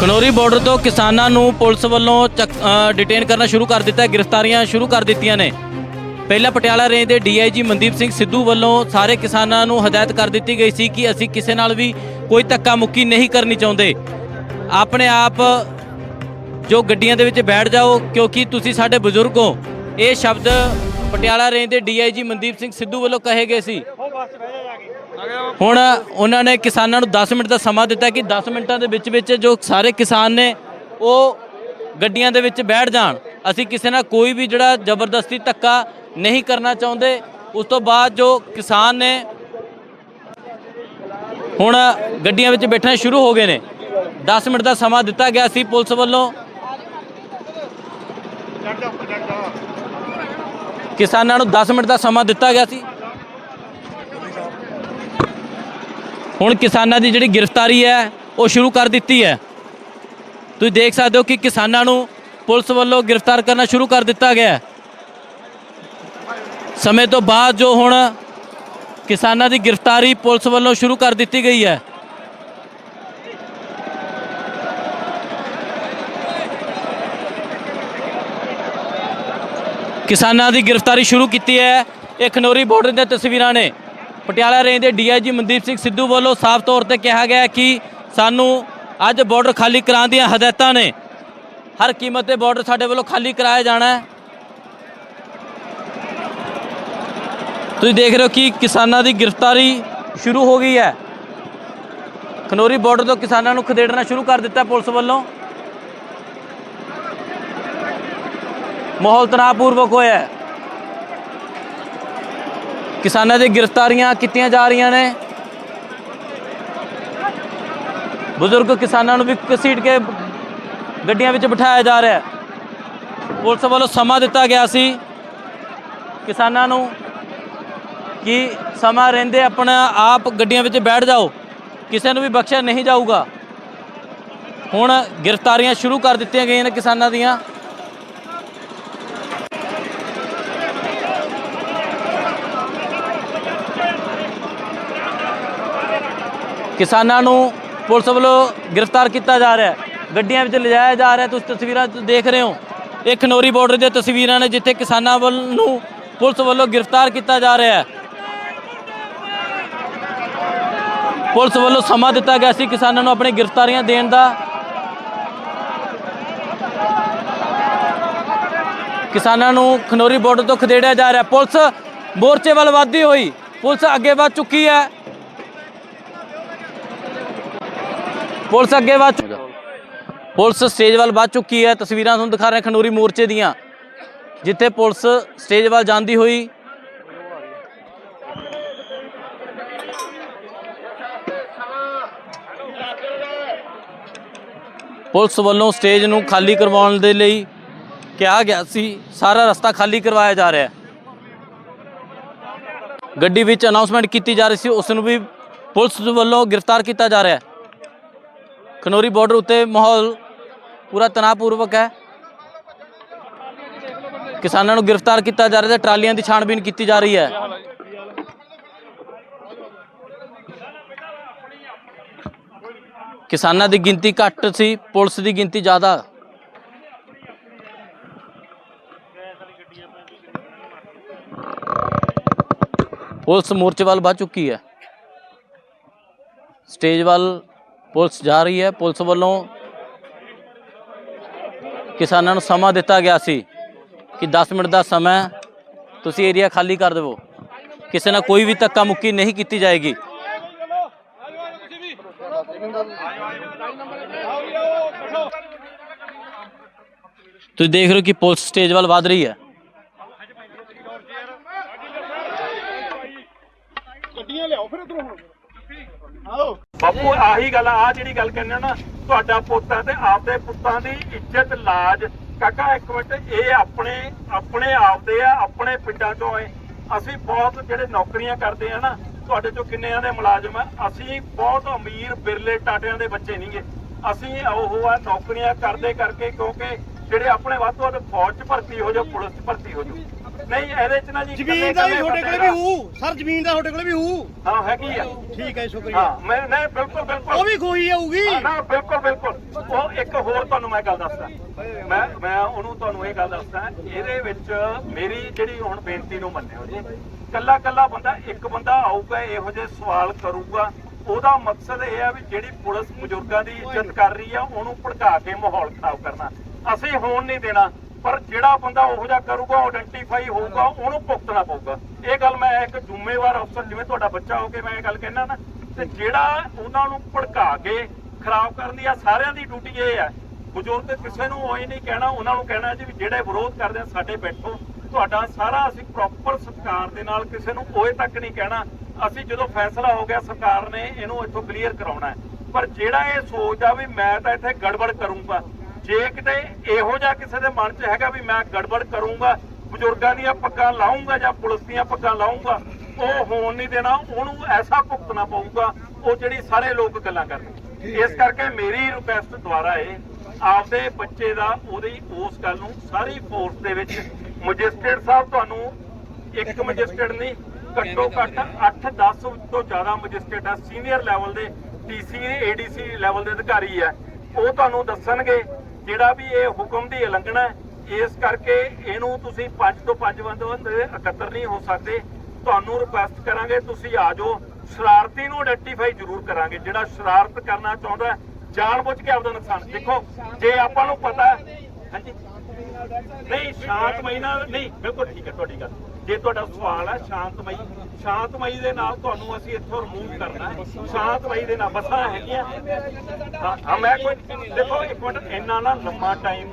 Khanauri border ਤੋਂ ਕਿਸਾਨਾਂ ਨੂੰ ਪੁਲਿਸ ਵੱਲੋਂ ਚੱਕ- ਡਿਟੇਨ ਕਰਨਾ ਸ਼ੁਰੂ ਕਰ ਦਿੱਤਾ ਹੈ, ਗ੍ਰਿਫਤਾਰੀਆਂ ਸ਼ੁਰੂ ਕਰ ਦਿੱਤੀਆਂ ਨੇ। ਪਹਿਲਾਂ ਪਟਿਆਲਾ ਰੇਂਜ ਦੇ ਡੀਆਈਜੀ ਮਨਦੀਪ ਸਿੰਘ ਸਿੱਧੂ ਵੱਲੋਂ ਸਾਰੇ ਕਿਸਾਨਾਂ ਨੂੰ ਹਦਾਇਤ ਕਰ ਦਿੱਤੀ ਗਈ ਸੀ ਕਿ ਅਸੀਂ ਕਿਸੇ ਨਾਲ ਵੀ ਕੋਈ ਧੱਕਾ ਮੁੱਕੀ ਨਹੀਂ ਕਰਨੀ ਚਾਹੁੰਦੇ। ਆਪਣੇ ਆਪ ਜੋ ਗੱਡੀਆਂ ਦੇ ਵਿੱਚ ਬੈਠ ਜਾਓ, ਕਿਉਂਕਿ ਤੁਸੀਂ ਸਾਡੇ ਬਜ਼ੁਰਗ ਹੋ। ਇਹ ਸ਼ਬਦ ਪਟਿਆਲਾ ਰੇਂਜ ਦੇ ਡੀਆਈਜੀ ਮਨਦੀਪ ਸਿੰਘ ਸਿੱਧੂ ਵੱਲੋਂ ਕਹੇ ਗਏ ਸੀ। ਹੁਣ ਉਹਨਾਂ ਨੇ ਕਿਸਾਨਾਂ ਨੂੰ 10 ਮਿੰਟ ਦਾ ਸਮਾਂ ਦਿੱਤਾ ਕਿ 10 ਮਿੰਟਾਂ ਦੇ ਵਿੱਚ ਵਿੱਚ ਜੋ ਸਾਰੇ ਕਿਸਾਨ ਨੇ ਉਹ ਗੱਡੀਆਂ ਦੇ ਵਿੱਚ ਬੈਠ ਜਾਣ। ਅਸੀਂ ਕਿਸੇ ਨਾਲ ਕੋਈ ਵੀ ਜਿਹੜਾ ਜ਼ਬਰਦਸਤੀ ਧੱਕਾ ਨਹੀਂ ਕਰਨਾ ਚਾਹੁੰਦੇ। ਉਸ ਤੋਂ ਬਾਅਦ ਜੋ ਕਿਸਾਨ ਨੇ ਹੁਣ ਗੱਡੀਆਂ ਵਿੱਚ ਬੈਠਣਾ ਸ਼ੁਰੂ ਹੋ ਗਏ ਨੇ। 10 ਮਿੰਟ ਦਾ ਸਮਾਂ ਦਿੱਤਾ ਗਿਆ ਸੀ ਪੁਲਿਸ ਵੱਲੋਂ। ਕਿਸਾਨਾਂ ਨੂੰ 10 ਮਿੰਟ ਦਾ ਸਮਾਂ ਦਿੱਤਾ ਗਿਆ ਸੀ। ਹੁਣ ਕਿਸਾਨਾਂ ਦੀ ਜਿਹੜੀ ਗ੍ਰਿਫਤਾਰੀ ਹੈ, ਉਹ ਸ਼ੁਰੂ ਕਰ ਦਿੱਤੀ ਹੈ। ਤੁਸੀਂ ਦੇਖ ਸਕਦੇ ਹੋ ਕਿ ਕਿਸਾਨਾਂ ਨੂੰ ਪੁਲਿਸ ਵੱਲੋਂ ਗ੍ਰਿਫਤਾਰ ਕਰਨਾ ਸ਼ੁਰੂ ਕਰ ਦਿੱਤਾ ਗਿਆ ਸਮੇਂ ਤੋਂ ਬਾਅਦ ਜੋ ਹੁਣ ਕਿਸਾਨਾਂ ਦੀ ਗ੍ਰਿਫਤਾਰੀ ਪੁਲਿਸ ਵੱਲੋਂ ਸ਼ੁਰੂ ਕਰ ਦਿੱਤੀ ਗਈ ਹੈ। ਕਿਸਾਨਾਂ ਦੀ ਗ੍ਰਿਫਤਾਰੀ ਸ਼ੁਰੂ ਕੀਤੀ ਹੈ। ਇਹ ਖਨੌਰੀ ਬਾਰਡਰ ਦੀਆਂ ਤਸਵੀਰਾਂ ਨੇ। ਪਟਿਆਲਾ ਰੇਂਜ ਦੇ ਡੀਆਈਜੀ ਮਨਦੀਪ ਸਿੰਘ ਸਿੱਧੂ ਵੱਲੋਂ ਸਾਫ਼ ਤੌਰ ਤੇ ਕਿਹਾ ਗਿਆ ਕਿ ਸਾਨੂੰ ਅੱਜ ਬਾਰਡਰ ਖਾਲੀ ਕਰਾਉਣ ਦੀਆਂ ਹਦਾਇਤਾਂ ਨੇ। ਹਰ ਕੀਮਤ ਤੇ ਬਾਰਡਰ ਸਾਡੇ ਵੱਲੋਂ ਖਾਲੀ ਕਰਾਇਆ ਜਾਣਾ ਹੈ। ਤੁਸੀਂ ਦੇਖ ਰਹੇ ਹੋ ਕਿ ਕਿਸਾਨਾਂ ਦੀ ਗ੍ਰਿਫਤਾਰੀ ਸ਼ੁਰੂ ਹੋ ਗਈ ਹੈ। ਖਨੌਰੀ ਬਾਰਡਰ ਤੋਂ ਕਿਸਾਨਾਂ ਨੂੰ ਖਦੇੜਨਾ ਸ਼ੁਰੂ ਕਰ ਦਿੱਤਾ ਪੁਲਿਸ ਵੱਲੋਂ। ਮਾਹੌਲ ਤਣਾਅਪੂਰਵਕ ਹੋਇਆ ਕਿਸਾਨਾਂ ਦੀ ਗ੍ਰਿਫਤਾਰੀਆਂ ਕੀਤੀਆਂ ਜਾ ਰਹੀਆਂ ਨੇ। ਬਜ਼ੁਰਗ ਕਿਸਾਨਾਂ ਨੂੰ ਵੀ ਘਸੀਟ ਕੇ ਗੱਡੀਆਂ ਵਿੱਚ ਬਿਠਾਇਆ ਜਾ ਰਿਹਾ ਹੈ। ਪੁਲਿਸ ਵੱਲੋਂ ਸਮਾਂ ਦਿੱਤਾ ਗਿਆ ਸੀ ਕਿਸਾਨਾਂ ਨੂੰ ਕਿ ਸਮਾਂ ਰਹਿੰਦੇ ਆਪਣਾ ਆਪ ਗੱਡੀਆਂ ਵਿੱਚ ਬੈਠ ਜਾਓ, ਕਿਸੇ ਨੂੰ ਵੀ ਬਖਸ਼ਿਆ ਨਹੀਂ ਜਾਊਗਾ। ਹੁਣ ਗ੍ਰਿਫਤਾਰੀਆਂ ਸ਼ੁਰੂ ਕਰ ਦਿੱਤੀਆਂ ਗਈਆਂ ਨੇ ਕਿਸਾਨਾਂ ਦੀਆਂ। ਕਿਸਾਨਾਂ ਨੂੰ ਪੁਲਿਸ ਵੱਲੋਂ ਗ੍ਰਿਫਤਾਰ ਕੀਤਾ ਜਾ ਰਿਹਾ ਹੈ। ਗੱਡੀਆਂ ਵਿੱਚ ਲਿਜਾਇਆ ਜਾ ਰਿਹਾ ਤੁਸੀਂ ਤਸਵੀਰਾਂ 'ਚ ਦੇਖ ਰਹੇ ਹੋ। ਇਹ ਖਨੌਰੀ ਬਾਰਡਰ ਦੀਆਂ ਤਸਵੀਰਾਂ ਨੇ ਜਿੱਥੇ ਕਿਸਾਨਾਂ ਵੱਲ ਨੂੰ ਪੁਲਿਸ ਵੱਲੋਂ ਗ੍ਰਿਫਤਾਰ ਕੀਤਾ ਜਾ ਰਿਹਾ ਹੈ। ਪੁਲਿਸ ਵੱਲੋਂ ਸਮਾਂ ਦਿੱਤਾ ਗਿਆ ਸੀ ਕਿਸਾਨਾਂ ਨੂੰ ਆਪਣੀ ਗ੍ਰਿਫਤਾਰੀਆਂ ਦੇਣ ਦਾ। ਕਿਸਾਨਾਂ ਨੂੰ ਖਨੌਰੀ ਬਾਰਡਰ ਤੋਂ ਖਦੇੜਿਆ ਜਾ ਰਿਹਾ। ਪੁਲਿਸ ਮੋਰਚੇ ਵੱਲ ਵਧਦੀ ਹੋਈ। ਪੁਲਿਸ ਅੱਗੇ ਵੱਧ ਚੁੱਕੀ ਹੈ। ਪੁਲਿਸ ਅੱਗੇ ਵੱਧ ਚੁ- ਪੁਲਿਸ ਸਟੇਜ ਵੱਲ ਵੱਧ ਚੁੱਕੀ ਹੈ। ਤਸਵੀਰਾਂ ਤੁਹਾਨੂੰ ਦਿਖਾ ਰਹੇ ਖਨੌਰੀ ਮੋਰਚੇ ਦੀਆਂ, ਜਿੱਥੇ ਪੁਲਿਸ ਸਟੇਜ ਵੱਲ ਜਾਂਦੀ ਹੋਈ। ਪੁਲਿਸ ਵੱਲੋਂ ਸਟੇਜ ਨੂੰ ਖਾਲੀ ਕਰਵਾਉਣ ਦੇ ਲਈ ਕਿਹਾ ਗਿਆ ਸੀ। ਸਾਰਾ ਰਸਤਾ ਖਾਲੀ ਕਰਵਾਇਆ ਜਾ ਰਿਹਾ ਹੈ। ਗੱਡੀ ਵਿੱਚ ਅਨਾਉਂਸਮੈਂਟ ਕੀਤੀ ਜਾ ਰਹੀ ਸੀ। ਉਸ ਨੂੰ ਵੀ ਪੁਲਿਸ ਵੱਲੋਂ ਗ੍ਰਿਫਤਾਰ ਕੀਤਾ ਜਾ ਰਿਹਾ ਹੈ। ਖਨੋਰੀ ਬਾਰਡਰ ਉੱਤੇ ਮਾਹੌਲ ਪੂਰਾ ਤਣਾਅਪੂਰਵਕ ਹੈ। ਕਿਸਾਨਾਂ ਨੂੰ ਗ੍ਰਿਫਤਾਰ ਕੀਤਾ ਜਾ ਰਿਹਾ ਹੈ ਟਰਾਲੀਆਂ ਦੀ ਛਾਣਬੀਨ ਕੀਤੀ ਜਾ ਰਹੀ ਹੈ। ਕਿਸਾਨਾਂ ਦੀ ਗਿਣਤੀ ਘੱਟ ਸੀ, ਪੁਲਿਸ ਦੀ ਗਿਣਤੀ ਜ਼ਿਆਦਾ। ਪੁਲਿਸ ਮੋਰਚੇ ਵੱਲ ਵੱਧ ਚੁੱਕੀ ਹੈ। ਸਟੇਜ ਵੱਲ ਪੁਲਿਸ ਜਾ ਰਹੀ ਹੈ। ਪੁਲਿਸ ਵੱਲੋਂ ਕਿਸਾਨਾਂ ਨੂੰ ਸਮਾਂ ਦਿੱਤਾ ਗਿਆ ਸੀ ਕਿ 10 ਮਿੰਟ ਦਾ ਸਮਾਂ ਤੁਸੀਂ ਏਰੀਆ ਖਾਲੀ ਕਰ ਦੇਵੋ। ਕਿਸੇ ਨਾਲ ਕੋਈ ਵੀ ਧੱਕਾ ਮੁੱਕੀ ਨਹੀਂ ਕੀਤੀ ਜਾਏਗੀ। ਤੁਸੀਂ ਦੇਖ ਰਹੇ ਹੋ ਕਿ ਪੁਲਿਸ ਸਟੇਜ ਵੱਲ ਵਧ ਰਹੀ ਹੈ। ਬਾਪੂ, ਆਹੀ ਗੱਲ ਆ ਜਿਹੜੀ ਗੱਲ ਕਹਿੰਦੇ ਨਾ, ਤੁਹਾਡਾ ਪੁੱਤ ਤੇ ਆਪਦੇ ਪੁੱਤਾਂ ਦੀ ਇੱਜ਼ਤ, ਲਾਜ। ਕਾਕਾ, ਇੱਕ ਮਿੰਟ, ਇਹ ਆਪਣੇ ਆਪਣੇ ਆਪ ਆ, ਆਪਣੇ ਪਿੰਡਾਂ ਚੋਂ ਏ ਅਸੀਂ ਬਹੁਤ ਜਿਹੜੇ ਨੌਕਰੀਆਂ ਕਰਦੇ ਆ ਨਾ, ਤੁਹਾਡੇ ਚੋਂ ਕਿੰਨਿਆਂ ਦੇ ਮੁਲਾਜ਼ਮ ਆ। ਅਸੀਂ ਬਹੁਤ ਅਮੀਰ, ਬਿਰਲੇ ਟਾਟਿਆਂ ਦੇ ਬੱਚੇ ਨਹੀਂਗੇ ਅਸੀਂ ਉਹ ਆ, ਨੌਕਰੀਆਂ ਕਰਦੇ ਕਰਕੇ, ਕਿਉਂਕਿ ਜਿਹੜੇ ਆਪਣੇ ਵੱਧ ਤੋਂ ਵੱਧ ਫੌਜ 'ਚ ਭਰਤੀ ਹੋ ਜਾਓ, ਪੁਲਿਸ 'ਚ ਭਰਤੀ ਹੋ ਜਾਓ। ਨਹੀਂ ਇਹਦੇ 'ਚ ਨਾ ਜੀ ਜ਼ਮੀਨ ਦਾ ਵੀ ਤੁਹਾਡੇ ਕੋਲੇ ਵੀ ਹੂ ਸਰ ਜ਼ਮੀਨ ਦਾ ਤੁਹਾਡੇ ਕੋਲੇ ਵੀ ਹੂ ਹਾਂ ਹੈਗੀ ਆ। ਠੀਕ ਹੈ ਸ਼ੁਕਰੀਆ। ਹਾਂ ਮੈਂ ਨਹੀਂ ਬਿਲਕੁਲ ਬਿਲਕੁਲ। ਉਹ ਵੀ ਖੋਈ ਆਊਗੀ ਹਾਂ, ਨਾ ਬਿਲਕੁਲ ਬਿਲਕੁਲ। ਉਹ ਇੱਕ ਹੋਰ ਤੁਹਾਨੂੰ ਮੈਂ ਗੱਲ ਦੱਸਦਾ। ਮੈਂ ਮੈਂ ਉਹਨੂੰ ਤੁਹਾਨੂੰ ਇਹ ਗੱਲ ਦੱਸਦਾ ਇਹਦੇ ਵਿੱਚ ਮੇਰੀ ਜਿਹੜੀ ਹੁਣ ਬੇਨਤੀ ਨੂੰ ਮੰਨਿਓ ਜੀ ਕੱਲਾ ਕੱਲਾ ਬੰਦਾ ਇੱਕ ਬੰਦਾ ਆਊਗਾ ਇਹੋ ਜਿਹੇ ਸਵਾਲ ਕਰੂਗਾ। ਉਹਦਾ ਮਕਸਦ ਇਹ ਆ ਵੀ ਜਿਹੜੀ ਪੁਲਿਸ ਬਜ਼ੁਰਗਾਂ ਦੀ ਇੱਜ਼ਤ ਕਰ ਰਹੀ ਆ ਉਹਨੂੰ ਭੜਕਾ ਕੇ ਮਾਹੌਲ ਖਰਾਬ ਕਰਨਾ। ਅਸੀਂ ਹੋਣ ਨਹੀਂ ਦੇਣਾ। ਪਰ ਜਿਹੜਾ ਬੰਦਾ ਉਹੋ ਜਿਹਾ ਕਰੂਗਾ ਆਇਡੈਂਟੀਫਾਈ ਹੋਊਗਾ, ਉਹਨੂੰ ਭੁਗਤਣਾ ਪਊਗਾ। ਇਹ ਗੱਲ ਮੈਂ ਇੱਕ ਜ਼ਿੰਮੇਵਾਰ ਅਫਸਰ, ਜਿਵੇਂ ਤੁਹਾਡਾ ਬੱਚਾ ਹੋ ਕੇ ਮੈਂ ਇਹ ਗੱਲ ਕਹਿਣਾ ਨਾ, ਤੇ ਜਿਹੜਾ ਉਹਨਾਂ ਨੂੰ ਭੜਕਾ ਕੇ ਖਰਾਬ ਕਰਨ ਦੀ ਆ, ਸਾਰਿਆਂ ਦੀ ਡਿਊਟੀ ਇਹ ਹੈ ਬਜ਼ੁਰਗ ਕਿਸੇ ਨੂੰ ਉਹ ਨਹੀਂ ਕਹਿਣਾ, ਉਹਨਾਂ ਨੂੰ ਕਹਿਣਾ ਜੀ ਵੀ ਜਿਹੜੇ ਵਿਰੋਧ ਕਰਦੇ ਆ, ਸਾਡੇ ਬੈਠੋ। ਤੁਹਾਡਾ ਸਾਰਾ ਅਸੀਂ ਪ੍ਰੋਪਰ ਸਤਿਕਾਰ ਦੇ ਨਾਲ ਕਿਸੇ ਨੂੰ ਓਏ ਤੱਕ ਨਹੀਂ ਕਹਿਣਾ। ਅਸੀਂ ਜਦੋਂ ਫੈਸਲਾ ਹੋ ਗਿਆ, ਸਰਕਾਰ ਨੇ ਇਹਨੂੰ ਇੱਥੋਂ ਕਲੀਅਰ ਕਰਾਉਣਾ ਪਰ ਜਿਹੜਾ ਇਹ ਸੋਚਦਾ ਵੀ ਮੈਂ ਤਾਂ ਇੱਥੇ ਗੜਬੜ ਕਰੂੰਗਾ ਜੇ ਕਿਤੇ ਇਹੋ ਜਿਹਾ ਕਿਸੇ ਦੇ ਮਨ 'ਚ ਹੈਗਾ ਵੀ ਮੈਂ ਗੜਬੜ ਕਰੂੰਗਾ ਬਜ਼ੁਰਗਾਂ ਦੀਆਂ ਪੱਗਾਂ ਲਾਉਂਗਾ ਜਾਂ ਪੁਲਿਸ ਦੀਆਂ ਪੱਗਾਂ ਲਾਉਂਗਾ ਉਹ ਹੋਣ ਨਹੀਂ ਦੇਣਾ ਉਹਨੂੰ ਐਸਾ ਭੁਗਤਣਾ ਪਊਗਾ ਉਹ ਜਿਹੜੀ ਸਾਰੇ ਲੋਕ ਗੱਲਾਂ ਕਰਦੇ ਇਸ ਕਰਕੇ ਮੇਰੀ ਰਿਕੁਐਸਟ ਦੁਆਰਾ ਇਹ ਆਪਦੇ ਬੱਚੇ ਦਾ ਉਹਦੀ ਉਸ ਗੱਲ ਨੂੰ ਸਾਰੀ ਫੋਰਸ ਦੇ ਵਿੱਚ ਮੈਜਿਸਟ੍ਰੇਟ ਸਾਹਿਬ ਤੁਹਾਨੂੰ ਇੱਕ ਮੈਜਿਸਟ੍ਰੇਟ ਨਹੀਂ ਘੱਟੋ ਘੱਟ 8-10 ਤੋਂ ਜ਼ਿਆਦਾ ਮੈਜਿਸਟ੍ਰੇਟ ਆ ਸੀਨੀਅਰ ਲੈਵਲ ਦੇ ਡੀਸੀ ਏਡੀਸੀ ਲੈਵਲ ਦੇ ਅਧਿਕਾਰੀ ਆ। ਉਹ ਤੁਹਾਨੂੰ ਦੱਸਣਗੇ ਜਿਹੜਾ ਵੀ ਇਹ ਹੁਕਮ ਦੀ ਉਲੰਘਣਾ ਇਸ ਕਰਕੇ ਇਹਨੂੰ ਤੁਸੀਂ 5 ਤੋਂ 5 ਬੰਦੇ ਇਕੱਤਰ ਨਹੀਂ ਹੋ ਸਕਦੇ। ਤੁਹਾਨੂੰ ਰਿਕੁਐਸਟ ਕਰਾਂਗੇ ਤੁਸੀਂ ਆ ਜਾਓ। ਸ਼ਰਾਰਤੀ ਨੂੰ ਆਇਡੈਂਟੀਫਾਈ ਜ਼ਰੂਰ ਕਰਾਂਗੇ ਜਿਹੜਾ ਸ਼ਰਾਰਤ ਕਰਨਾ ਚਾਹੁੰਦਾ ਹੈ, ਜਾਣਬੁੱਝ ਕੇ ਆਪਦਾ ਨੁਕਸਾਨ ਦੇਖੋ ਜੇ ਆਪਾਂ ਨੂੰ ਪਤਾ ਹਾਂਜੀ। ਨਹੀਂ ਸ਼ਾਂਤਮਈ ਨਾਲ ਨਹੀਂ ਬਿਲਕੁਲ ਠੀਕ ਹੈ ਤੁਹਾਡੀ ਗੱਲ। ਜੇ ਤੁਹਾਡਾ ਸਵਾਲ ਹੈ ਸ਼ਾਂਤਮਈ ਸ਼ਾਂਤਮਈ ਦੇ ਨਾਲ ਤੁਹਾਨੂੰ ਅਸੀਂ ਇੱਥੋਂ ਰਿਮੂਵ ਕਰਨਾ ਹੈ। ਸ਼ਾਂਤਮਈ ਦੇ ਨਾਲ, ਬਸਾਂ ਹੈਗੀਆਂ। ਹਾਂ ਮੈਂ ਕੋਈ ਦੇਖੋ, ਇੱਕ ਮਿੰਟ, ਇੰਨਾ ਨਾ ਲੰਮਾ ਟਾਈਮ